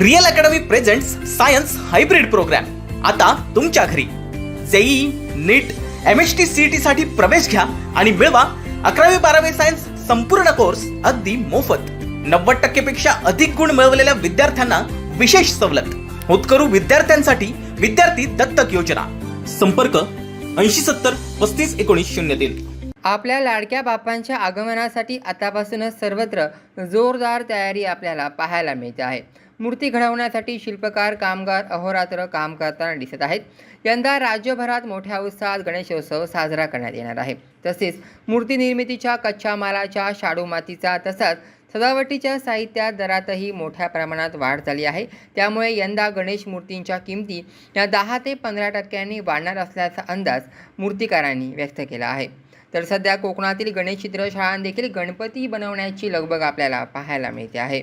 Real academy presents science hybrid program आता तुमच्या घरी. JEE NEET M H T C T साठी प्रवेश घ्या आणि मिळवा अकरावी बारावी सायन्स संपूर्ण कोर्स अगदी मोफत. नव्वद टक्केपेक्षा अधिक गुण मिळवलेल्या विद्यार्थ्यांना विशेष सवलत. होतकरू विद्यार्थ्यांसाठी विद्यार्थी दत्तक योजना. संपर्क ऐंशी सत्तर पस्तीस एकोणीस शून्य तीन. आपल्या लाडक्या बापांच्या आगमनासाठी आतापासूनच सर्वत्र जोरदार तयारी आपल्याला पाहायला मिळते आहे. मूर्ती घडवण्यासाठी शिल्पकार कामगार अहोरात्र काम करताना दिसत आहेत. यंदा राज्यभरात मोठ्या उत्साहात गणेशोत्सव साजरा करण्यात येणार आहे. तसेच मूर्ती निर्मितीच्या कच्च्या मालाच्या शाडू मातीचा तसाच सजावटीच्या साहित्यात दरातही मोठ्या प्रमाणात वाढ झाली आहे. त्यामुळे यंदा गणेश मूर्तींच्या किमती या दहा ते पंधरा टक्क्यांनी वाढणार असल्याचा अंदाज मूर्तिकारांनी व्यक्त केला आहे. तर सध्या कोकणातील गणेश चित्रशाळांदेखील गणपती बनवण्याची लगबग आपल्याला पाहायला मिळते आहे.